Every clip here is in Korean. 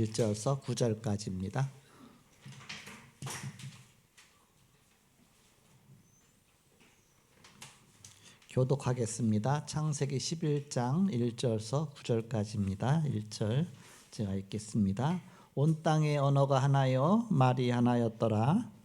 1절서 9절까지입니다. 교독하겠습니다. 창세기 11장 1절서 9절까지입니다. 1절 제가 읽겠습니다. 온 땅의 언어가 하나요 말이 하나였더라.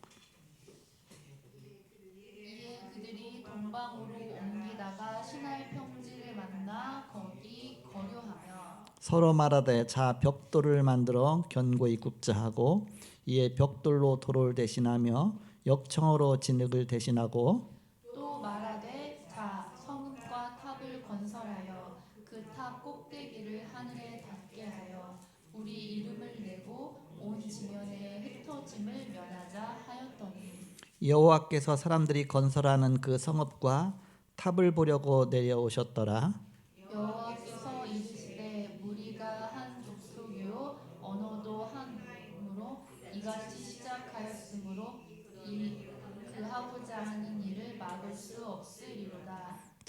서로 말하되 자 벽돌을 만들어 견고히 굽자 하고 이에 벽돌로 도를 대신하며 역청으로 진흙을 대신하고 또 말하되 자 성읍과 탑을 건설하여 그 탑 꼭대기를 하늘에 닿게 하여 우리 이름을 내고 온 지면에 흩어짐을 면하자 하였더니 여호와께서 사람들이 건설하는 그 성읍과 탑을 보려고 내려오셨더라. 여호와께서 이르시되 무리가 한 족속이요 언어도 한으로 이같이 시작하였으므로 이 그하고자 하는 일을 막을 수 없으리로다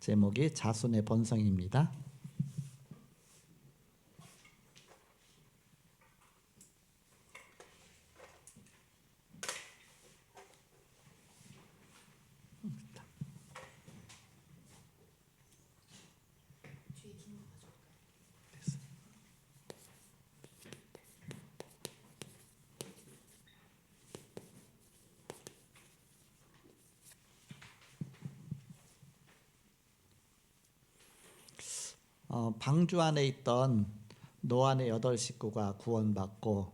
제목이 자손의 번성입니다 어, 방주 안에 있던 노안의 여덟 식구가 구원받고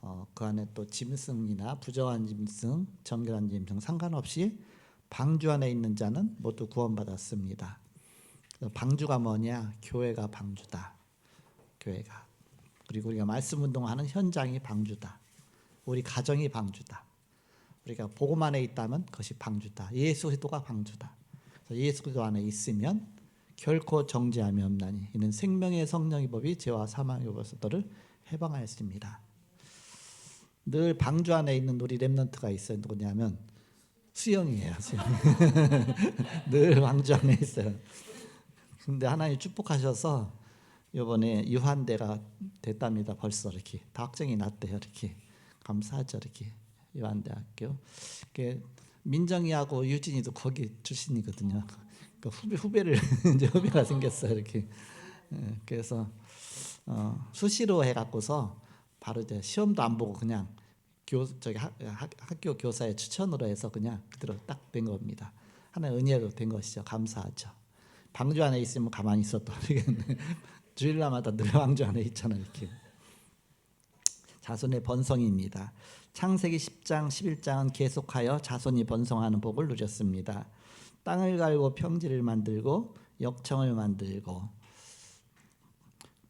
어, 그 안에 또 짐승이나 부정한 짐승, 정결한 짐승 상관없이 방주 안에 있는 자는 모두 구원받았습니다. 방주가 뭐냐? 교회가 방주다. 교회가 그리고 우리가 말씀 운동하는 현장이 방주다. 우리 가정이 방주다. 우리가 복음 안에 있다면 그것이 방주다. 예수 그리스도가 방주다. 예수 그리스도 안에 있으면 결코 정죄함이 없나니 이는 생명의 성령의 법이 죄와 사망의 법에서를 해방하였습니다. 늘 방주 안에 있는 우리 렘넌트가 있어요. 누구냐면 수영이에요. 수영. 늘 방주 안에 있어요. 근데 하나님 축복하셔서 이번에 유한대가 됐답니다. 벌써 이렇게 다 확정이 났대요. 이렇게 감사하죠. 이렇게 유한대학교. 민정이하고 유진이도 거기 출신이거든요. 그 후배 후배를 이제 후배가 생겼어요. 이렇게. 예, 그래서 어, 수시로 해갖고서 바로 이제 시험도 안 보고 그냥 교 저기 학, 학, 학교 교사의 추천으로 해서 그냥 그대로 딱 된 겁니다. 하나의 은혜로 된 것이죠. 감사하죠. 방주 안에 있으면 가만히 있어도 되겠네. 주일날마다 늘 방주 안에 있잖아요. 이렇게. 자손의 번성입니다. 창세기 10장 11장은 계속하여 자손이 번성하는 복을 누렸습니다. 땅을 갈고 평지를 만들고 역청을 만들고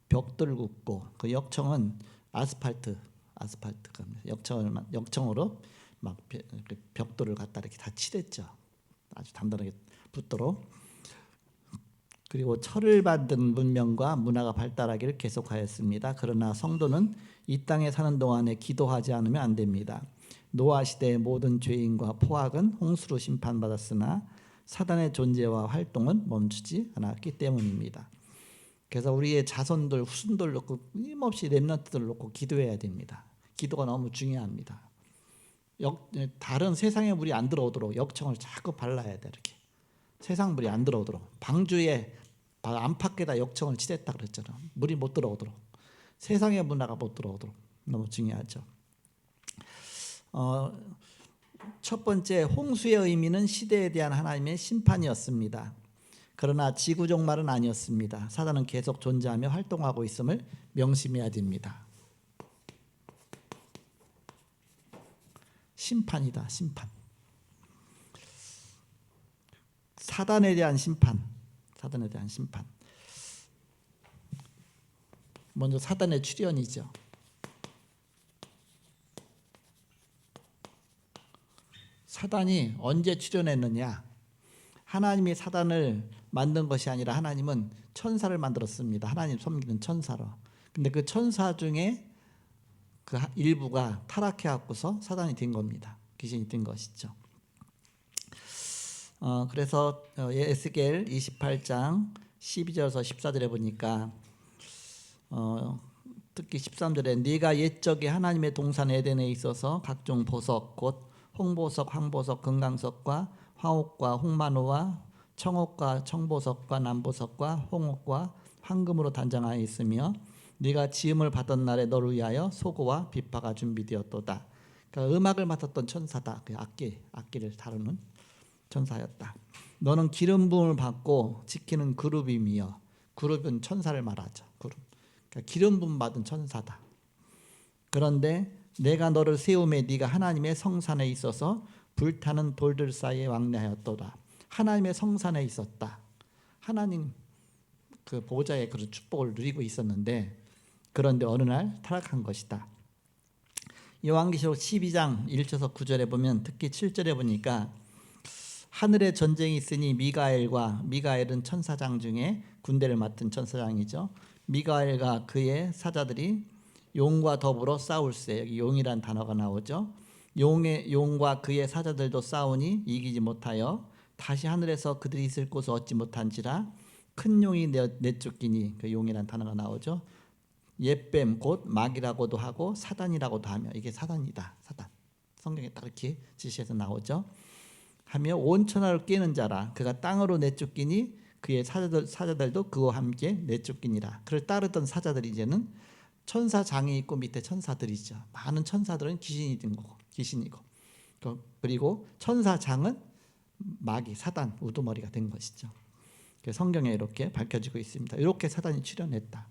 벽돌 굽고 그 역청은 아스팔트 아스팔트가 역청을 만- 역청으로 막 벽돌을 갖다 이렇게 다 칠했죠. 아주 단단하게 붙도록 그리고 철을 받은 문명과 문화가 발달하기를 계속하였습니다. 그러나 성도는 이 땅에 사는 동안에 기도하지 않으면 안 됩니다. 노아 시대의 모든 죄인과 포악은 홍수로 심판받았으나 사단의 존재와 활동은 멈추지 않았기 때문입니다. 그래서 우리의 자손들 후손들 놓고 끊임없이 렘넌트들 놓고 기도해야 됩니다. 기도가 너무 중요합니다. 역, 다른 세상의 물이 안 들어오도록 역청을 자꾸 발라야 돼 이렇게 세상 물이 안 들어오도록 방주에 바- 안팎에다 역청을 칠했다 그랬잖아. 물이 못 들어오도록 세상의 문화가 못 들어오도록 너무 중요하죠. 어, 첫 번째 홍수의 의미는 시대에 대한 하나님의 심판이었습니다. 그러나 지구 종말은 아니었습니다. 사단은 계속 존재하며 활동하고 있음을 명심해야 됩니다. 심판이다, 심판. 사단에 대한 심판. 사단에 대한 심판. 먼저 사단의 출현이죠. 사단이 언제 출현했느냐? 하나님이 사단을 만든 것이 아니라 하나님은 천사를 만들었습니다. 하나님 섬기는 천사로. 근데 그 천사 중에 그 하- 일부가 타락해 갖고서 사단이 된 겁니다. 귀신이 된 것이죠. 어, 그래서 어, 에스겔 28장 12절에서 14절에 보니까 어, 특히 13절에 네가 옛적에 하나님의 동산 에덴에 있어서 각종 보석 곧 홍보석, 황보석, 금강석과 화옥과 홍만호와 청옥과 청보석과 남보석과 홍옥과 황금으로 단장하여 있으며 네가 지음을 받던 날에 너를 위하여 소고와 비파가 준비되었도다. 그러니까 음악을 맡았던 천사다. 그 악기 악기를 다루는 천사였다. 너는 기름 부음을 받고 지키는 그룹이며 그룹은 천사를 말하죠. 그룹. 그러니까 기름 부음 받은 천사다. 그런데 내가 너를 세움에 네가 하나님의 성산에 있어서 불타는 돌들 사이에 왕래하였도다. 하나님의 성산에 있었다. 하나님 그 보좌의 그런 축복을 누리고 있었는데 그런데 어느 날 타락한 것이다. 요한계시록 12장 1절에서 9절에 보면 특히 7절에 보니까 하늘에 전쟁이 있으니 미가엘과 미가엘은 천사장 중에 군대를 맡은 천사장이죠. 미가엘과 그의 사자들이 용과 더불어 싸울세. 여기 용이란 단어가 나오죠. 용의 용과 그의 사자들도 싸우니 이기지 못하여 다시 하늘에서 그들이 있을 곳을 얻지 못한지라 큰 용이 내- 내쫓기니 그 용이란 단어가 나오죠. 옛뱀 곧 마귀라고도 하고 사단이라고도 하며 이게 사단이다. 사단. 성경에 딱 이렇게 지시해서 나오죠. 하며 온 천하를 깨는 자라 그가 땅으로 내쫓기니 그의 사자들, 사자들도 그와 함께 내쫓기니라 그를 따르던 사자들이 이제는 천사장이 있고 밑에 천사들이죠. 많은 천사들은 귀신이 된 거고 귀신이고. 그- 그리고 천사장은 마귀 사단 우두머리가 된 것이죠. 그래서 성경에 이렇게 밝혀지고 있습니다. 이렇게 사단이 출현했다.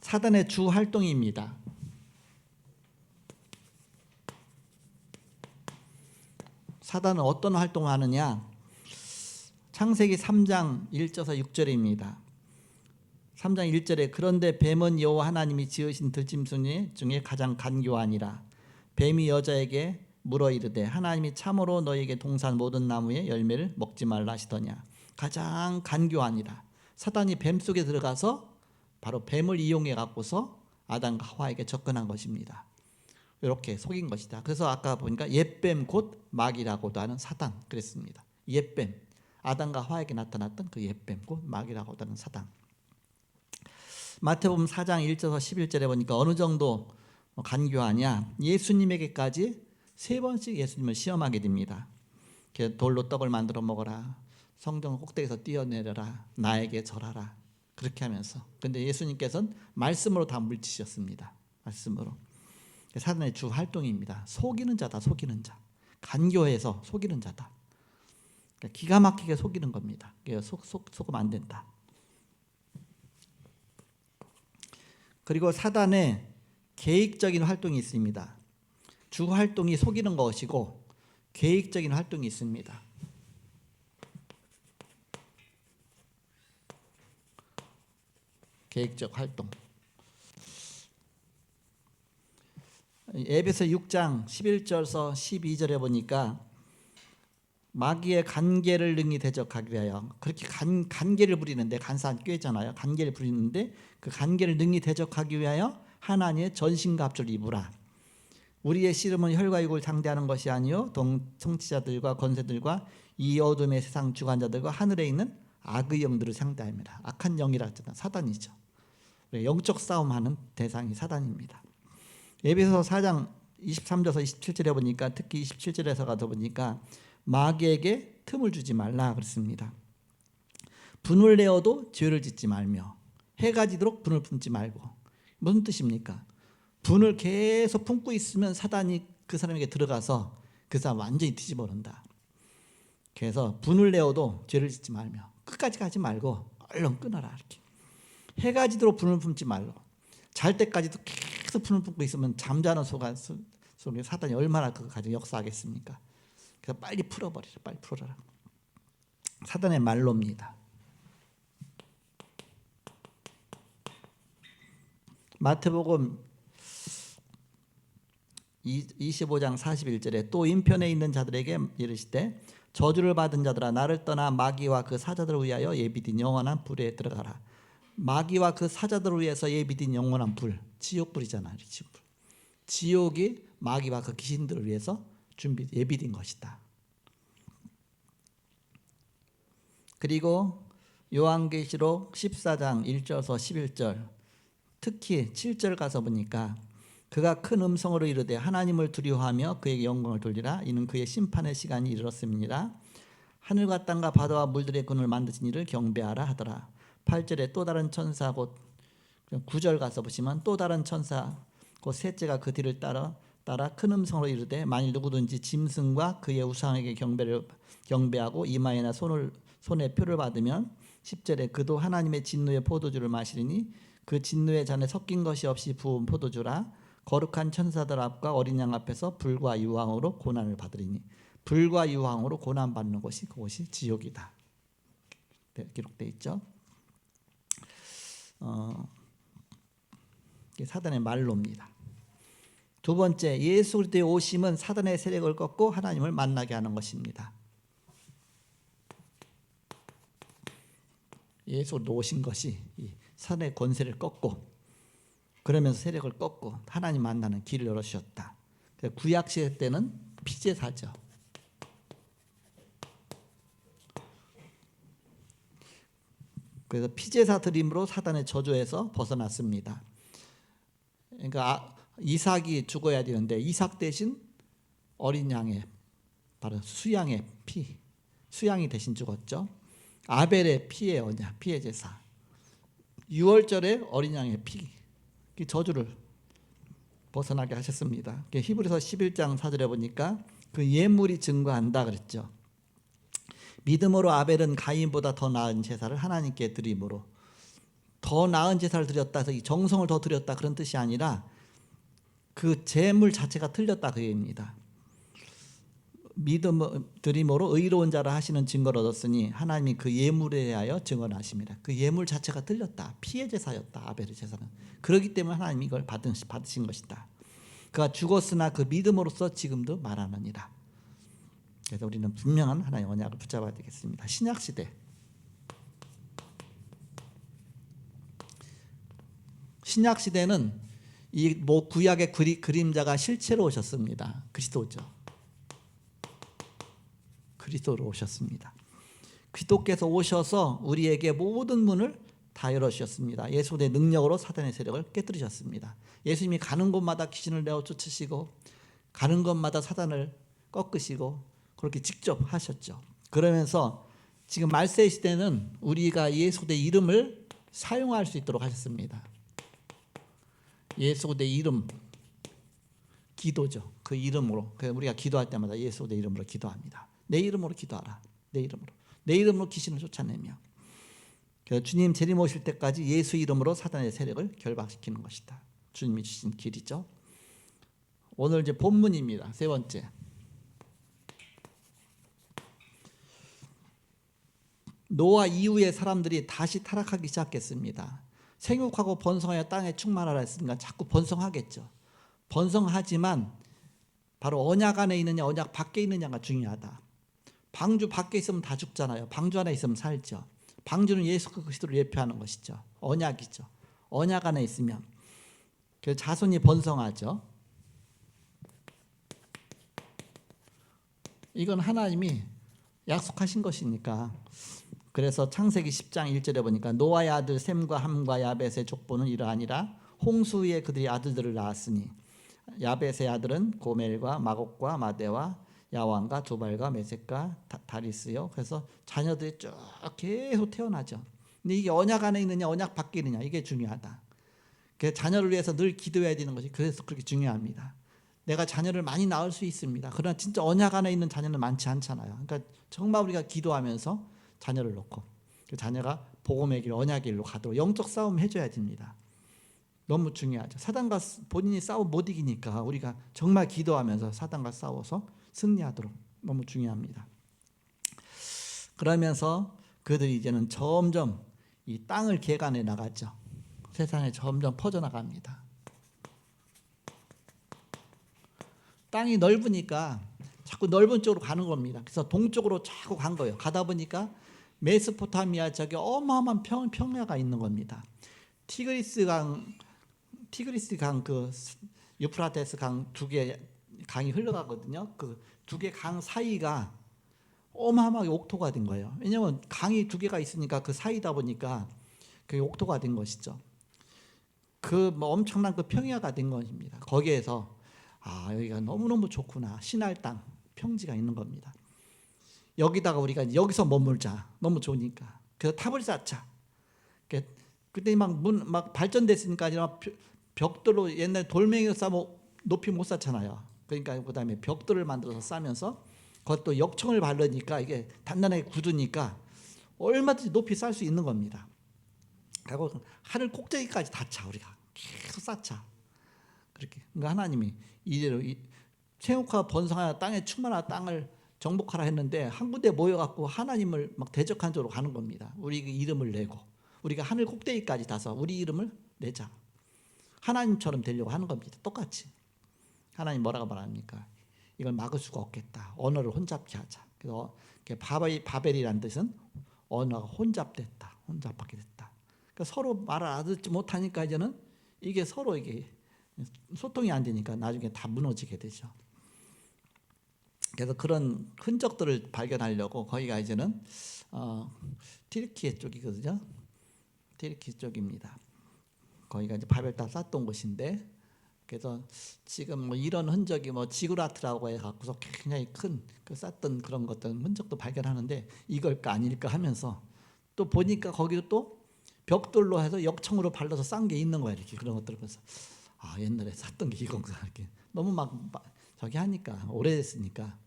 사단의 주 활동입니다. 사단은 어떤 활동을 하느냐? 창세기 3장 1절에서 6절입니다. 3장 1절에 그런데 뱀은 여호와 하나님이 지으신 들짐승 중에 가장 간교하니라. 뱀이 여자에게 물어 이르되 하나님이 참으로 너에게 동산 모든 나무의 열매를 먹지 말라 하시더냐. 가장 간교하니라. 사단이 뱀 속에 들어가서 바로 뱀을 이용해 갖고서 아담과 하와에게 접근한 것입니다. 이렇게 속인 것이다. 그래서 아까 보니까 옛뱀 곧 마귀라고도 하는 사단 그랬습니다. 옛뱀 아담과 하와에게 나타났던 그 옛뱀 곧 마귀라고도 하는 사단. 마태복음 4장 1절에서 11절에 보니까 어느 정도 간교하냐 예수님에게까지 세 번씩 예수님을 시험하게 됩니다. 돌로 떡을 만들어 먹어라. 성경 꼭대기에서 뛰어내려라. 나에게 절하라. 그렇게 하면서 근데 예수님께서는 말씀으로 다 물리치셨습니다. 말씀으로. 사단의 주 활동입니다. 속이는 자다, 속이는 자. 간교해서 속이는 자다. 그러니까 기가 막히게 속이는 겁니다. 속, 속, 속으면 안 된다. 그리고 사단의 계획적인 활동이 있습니다. 주 활동이 속이는 것이고 계획적인 활동이 있습니다. 계획적 활동. 에베소 6장 11절에서 12절에 보니까 마귀의 간계를 능히 대적하기 위하여 그렇게 간, 간계를 부리는데 간사한 꾀잖아요. 간계를 부리는데 그 간계를 능히 대적하기 위하여 하나님의 전신갑주를 입으라. 우리의 씨름은 혈과 육을 상대하는 것이 아니요 동 통치자들과 권세들과 이 어둠의 세상 주관자들과 하늘에 있는 악의 영들을 상대합니다. 악한 영이라 했잖아 사단이죠. 영적 싸움하는 대상이 사단입니다. 에베소 4장 23절에서 27절에 보니까 특히 27절에서 가서 보니까 마귀에게 틈을 주지 말라 그랬습니다. 분을 내어도 죄를 짓지 말며 해가 지도록 분을 품지 말고 무슨 뜻입니까? 분을 계속 품고 있으면 사단이 그 사람에게 들어가서 그 사람 완전히 뒤집어 놓는다. 그래서 분을 내어도 죄를 짓지 말며 끝까지 가지 말고 얼른 끊어라 이렇게. 해가 지도록 분을 품지 말고 잘 때까지도 계속 분을 품고 있으면 잠자는 속에 사단이 얼마나 그거 가지고 역사하겠습니까? 그래서 빨리 풀어버리라, 빨리 풀어라. 사단의 말로입니다. 마태복음 이- 25장 41절에 또 인편에 있는 자들에게 이르시되 저주를 받은 자들아 나를 떠나 마귀와 그 사자들을 위하여 예비된 영원한 불에 들어가라. 마귀와 그 사자들을 위해서 예비된 영원한 불, 지옥불이잖아요. 지옥불. 지옥이 마귀와 그 귀신들을 위해서 준비 예비된 것이다. 그리고 요한계시록 14장 1절에서 11절 특히 7절 가서 보니까 그가 큰 음성으로 이르되 하나님을 두려워하며 그에게 영광을 돌리라 이는 그의 심판의 시간이 이르렀습니다. 하늘과 땅과 바다와 물들의 근을 만드신 이를 경배하라 하더라. 8절에 또 다른 천사 곧 9절 가서 보시면 또 다른 천사 곧 셋째가 그 뒤를 따라 따라 큰 음성으로 이르되 만일 누구든지 짐승과 그의 우상에게 경배를 경배하고 이마에나 손을 손에 표를 받으면 10절에 그도 하나님의 진노의 포도주를 마시리니 그 진노의 잔에 섞인 것이 없이 부은 포도주라 거룩한 천사들 앞과 어린 양 앞에서 불과 유황으로 고난을 받으리니 불과 유황으로 고난 받는 곳이 그곳이 지옥이다. 네, 기록돼 있죠. 어, 사단의 말로입니다. 두 번째 예수 그리스도의 오심은 사단의 세력을 꺾고 하나님을 만나게 하는 것입니다. 예수 오신 것이 이 사단의 권세를 꺾고 그러면서 세력을 꺾고 하나님 만나는 길을 열어주셨다. 구약 시대 때는 피제사죠. 그래서 피제사 드림으로 사단의 저주에서 벗어났습니다. 그러니까 아, 이삭이 죽어야 되는데 이삭 대신 어린 양의 바로 수양의 피, 수양이 대신 죽었죠. 아벨의 피의 언약, 피의 제사. 6월절에 어린 양의 피, 그 저주를 벗어나게 하셨습니다. 히브리서 11장 4절에 보니까 그 예물이 증거한다 그랬죠. 믿음으로 아벨은 가인보다 더 나은 제사를 하나님께 드림으로 더 나은 제사를 드렸다 해서 이 정성을 더 드렸다 그런 뜻이 아니라 그 제물 자체가 틀렸다 그 얘기입니다. 믿음 드림으로 의로운 자라 하시는 증거를 얻었으니 하나님이 그 예물에 대하여 증언하십니다. 그 예물 자체가 틀렸다. 피해 제사였다. 아벨의 제사는. 그렇기 때문에 하나님이 이걸 받은, 받으신 것이다. 그가 죽었으나 그 믿음으로써 지금도 말하느니라. 그래서 우리는 분명한 하나님의 언약을 붙잡아야 되겠습니다. 신약 시대 신약 시대는 이 뭐 구약의 그리, 그림자가 실체로 오셨습니다. 그리스도죠. 그리스도로 오셨습니다. 그리스도께서 오셔서 우리에게 모든 문을 다 열어주셨습니다. 예수의 능력으로 사단의 세력을 깨뜨리셨습니다. 예수님이 가는 곳마다 귀신을 내어 쫓으시고 가는 곳마다 사단을 꺾으시고 그렇게 직접 하셨죠. 그러면서 지금 말세 시대는 우리가 예수의 이름을 사용할 수 있도록 하셨습니다. 예수의 이름 기도죠. 그 이름으로 그래서 우리가 기도할 때마다 예수의 이름으로 기도합니다. 내 이름으로 기도하라. 내 이름으로 내 이름으로 귀신을 쫓아내며 그래서 주님 재림 오실 때까지 예수 이름으로 사단의 세력을 결박시키는 것이다. 주님이 주신 길이죠. 오늘 이제 본문입니다. 세 번째. 노아 이후에 사람들이 다시 타락하기 시작했습니다. 생육하고 번성하여 땅에 충만하라 했으니까 자꾸 번성하겠죠. 번성하지만 바로 언약 안에 있느냐 언약 밖에 있느냐가 중요하다. 방주 밖에 있으면 다 죽잖아요. 방주 안에 있으면 살죠. 방주는 예수 그리스도를 예표하는 것이죠. 언약이죠. 언약 안에 있으면 그 자손이 번성하죠. 이건 하나님이 약속하신 것이니까 그래서 창세기 10장 1절에 보니까 노아의 아들 셈과 함과 야벳의 족보는 이러하니라 홍수 위에 그들이 아들들을 낳았으니 야벳의 아들은 고멜과 마곡과 마대와 야왕과 두발과 메섹과 다- 다리스요. 그래서 자녀들이 쭉 계속 태어나죠. 근데 이게 언약 안에 있느냐 언약 밖에 있느냐 이게 중요하다. 그 자녀를 위해서 늘 기도해야 되는 것이 그래서 그렇게 중요합니다. 내가 자녀를 많이 낳을 수 있습니다. 그러나 진짜 언약 안에 있는 자녀는 많지 않잖아요. 그러니까 정말 우리가 기도하면서 자녀를 놓고 그 자녀가 복음의 길, 언약의 길로 가도록 영적 싸움 해줘야 됩니다. 너무 중요하죠. 사단과 스- 본인이 싸워 못 이기니까 우리가 정말 기도하면서 사단과 싸워서 승리하도록 너무 중요합니다. 그러면서 그들이 이제는 점점 이 땅을 개간해 나갔죠. 세상에 점점 퍼져 나갑니다. 땅이 넓으니까 자꾸 넓은 쪽으로 가는 겁니다. 그래서 동쪽으로 자꾸 간 거예요. 가다 보니까 메소포타미아 저기 어마어마한 평, 평야가 있는 겁니다. 티그리스 강 티그리스 강 그 유프라테스 강 두 개 강이 흘러가거든요. 그 두 개 강 사이가 어마어마하게 옥토가 된 거예요. 왜냐하면 강이 두 개가 있으니까 그 사이다 보니까 그게 옥토가 된 것이죠. 그 뭐 엄청난 그 평야가 된 것입니다. 거기에서 아 여기가 너무 너무 좋구나 신할 땅 평지가 있는 겁니다. 여기다가 우리가 여기서 머물자 너무 좋으니까 그래서 탑을 쌓자. 그- 그때 막 문 막 발전됐으니까 아니라 벽- 벽돌로 옛날 돌멩이로 쌓면 높이 못 쌓잖아요. 그러니까 그다음에 벽돌을 만들어서 쌓면서 그것도 역청을 바르니까 이게 단단하게 굳으니까 얼마든지 높이 쌓을 수 있는 겁니다. 그리고 하늘 꼭대기까지 닿자 우리가 계속 쌓자. 그렇게 그러니까 하나님이 이대로 이 생육하 번성하여 땅에 충만한 땅을 정복하라 했는데 한 군데 모여갖고 하나님을 막 대적한 쪽으로 가는 겁니다. 우리 그 이름을 내고 우리가 하늘 꼭대기까지 다서 우리 이름을 내자. 하나님처럼 되려고 하는 겁니다. 똑같이 하나님 뭐라고 말합니까? 이걸 막을 수가 없겠다. 언어를 혼잡케 하자. 그래서 바벨 바벨이란 뜻은 언어가 혼잡됐다. 혼잡하게 됐다. 그러니까 서로 말을 알아듣지 못하니까 이제는 이게 서로 이게 소통이 안 되니까 나중에 다 무너지게 되죠. 그래서 그런 흔적들을 발견하려고 거기가 이제는 어, 티르키예 쪽이거든요. 티르키 쪽입니다. 거기가 이제 바벨탑 쌓던 곳인데 그래서 지금 뭐 이런 흔적이 뭐 지구라트라고 해 갖고서 굉장히 큰 그 쌓던 그런 것들 흔적도 발견하는데 이걸까 아닐까 하면서 또 보니까 거기도 또 벽돌로 해서 역청으로 발라서 싼 게 있는 거야 이렇게 그런 것들을 보면서 아 옛날에 샀던 게 이건가 이렇게 너무 막, 막 저기 하니까 오래됐으니까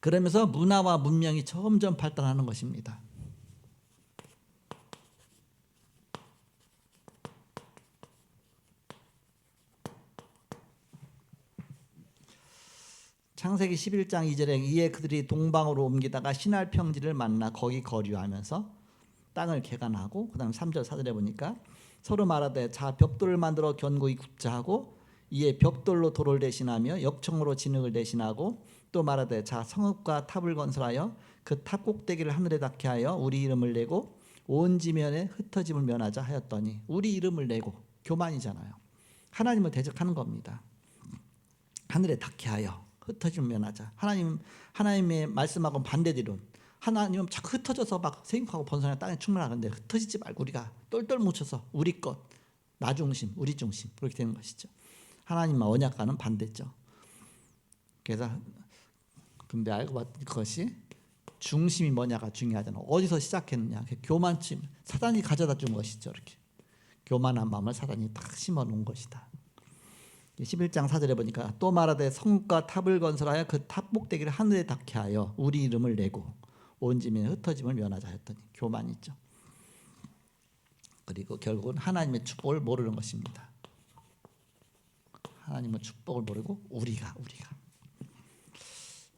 그러면서 문화와 문명이 점점 발달하는 것입니다. 창세기 11장 2절에 이에 그들이 동방으로 옮기다가 신할 평지를 만나 거기 거류하면서 땅을 개간하고 그다음 3절 4절에 보니까 서로 말하되 자 벽돌을 만들어 견고히 굽자 하고 이에 벽돌로 돌을 대신하며 역청으로 진흙을 대신하고 또 말하되 자 성읍과 탑을 건설하여 그 탑 꼭대기를 하늘에 닿게 하여 우리 이름을 내고 온 지면에 흩어짐을 면하자 하였더니 우리 이름을 내고 교만이잖아요. 하나님을 대적하는 겁니다. 하늘에 닿게 하여 흩어짐을 면하자. 하나님 하나님의 말씀하고 반대되론 하나님은 자꾸 흩어져서 막 생육하고 번성하는 땅에 충만하는데 흩어지지 말고 우리가 똘똘 뭉쳐서 우리 것, 나 중심, 우리 중심 그렇게 되는 것이죠. 하나님과 언약과는 반대죠. 그래서 근데 알고 봤더니 그것이 중심이 뭐냐가 중요하잖아. 어디서 시작했느냐. 그 교만심, 사단이 가져다 준 것이죠. 이렇게 교만한 마음을 사단이 딱 심어 놓은 것이다. 11장 4절에 보니까 또 말하되 성과 탑을 건설하여 그 탑 꼭대기를 하늘에 닿게 하여 우리 이름을 내고 온 지면에 흩어짐을 면하자 했더니 교만이 있죠. 그리고 결국은 하나님의 축복을 모르는 것입니다. 하나님의 축복을 모르고 우리가 우리가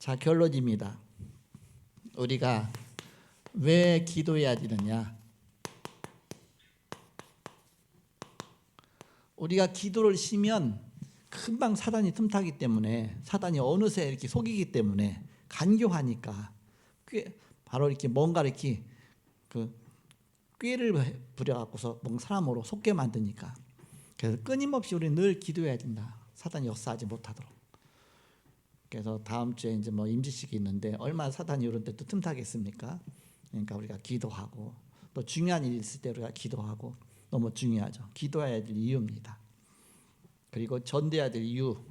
자 결론입니다. 우리가 왜 기도해야 되느냐? 우리가 기도를 쉬면 금방 사단이 틈타기 때문에 사단이 어느새 이렇게 속이기 때문에 간교하니까 꽤 바로 이렇게 뭔가 이렇게 그 꾀를 부려 갖고서 뭔 사람으로 속게 만드니까 그래서 끊임없이 우리 늘 기도해야 된다. 사단이 역사하지 못하도록. 그래서 다음 주에 이제 뭐 임지식이 있는데 얼마나 사단이 이런 데또 틈타겠습니까? 그러니까 우리가 기도하고 또 중요한 일이 있을 때 우리가 기도하고 너무 중요하죠. 기도해야 될 이유입니다. 그리고 전도해야 될 이유.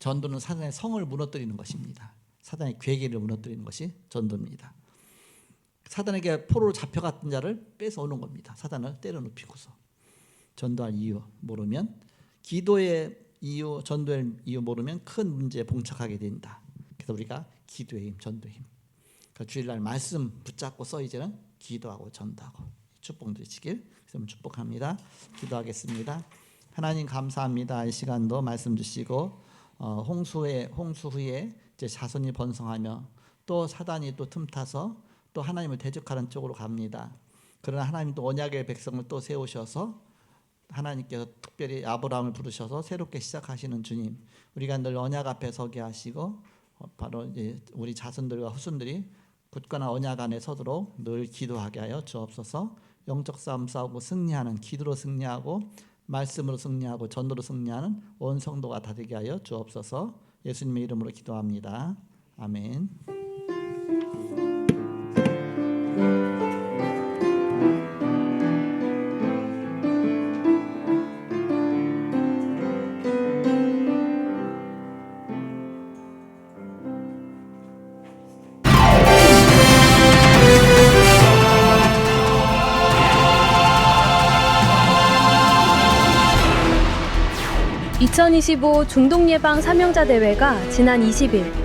전도는 사단의 성을 무너뜨리는 것입니다. 사단의 괴계를 무너뜨리는 것이 전도입니다. 사단에게 포로로 잡혀갔던 자를 뺏어오는 겁니다. 사단을 때려 눕히고서 전도할 이유 모르면 기도의 이유, 전도의 이유 모르면 큰 문제에 봉착하게 된다. 그래서 우리가 기도의 힘, 전도의 힘. 그 주일날 말씀 붙잡고 써 이제는 기도하고 전도하고 축복 누리시길 그럼 축복합니다. 기도하겠습니다. 하나님 감사합니다. 이 시간도 말씀 주시고 어, 홍수에 홍수 후에 이제 자손이 번성하며 또 사단이 또 틈타서 또 하나님을 대적하는 쪽으로 갑니다. 그러나 하나님 또 언약의 백성을 또 세우셔서 하나님께서 특별히 아브라함을 부르셔서 새롭게 시작하시는 주님, 우리가 늘 언약 앞에 서게 하시고 어, 바로 우리 자손들과 후손들이 굳건한 언약 안에 서도록 늘 기도하게 하여 주옵소서. 영적 싸움 싸우고 승리하는 기도로 승리하고 말씀으로 승리하고 전도로 승리하는 온 성도가 다 되게 하여 주옵소서. 예수님의 이름으로 기도합니다. 아멘. 2025 중독 예방 사명자 대회가 지난 20일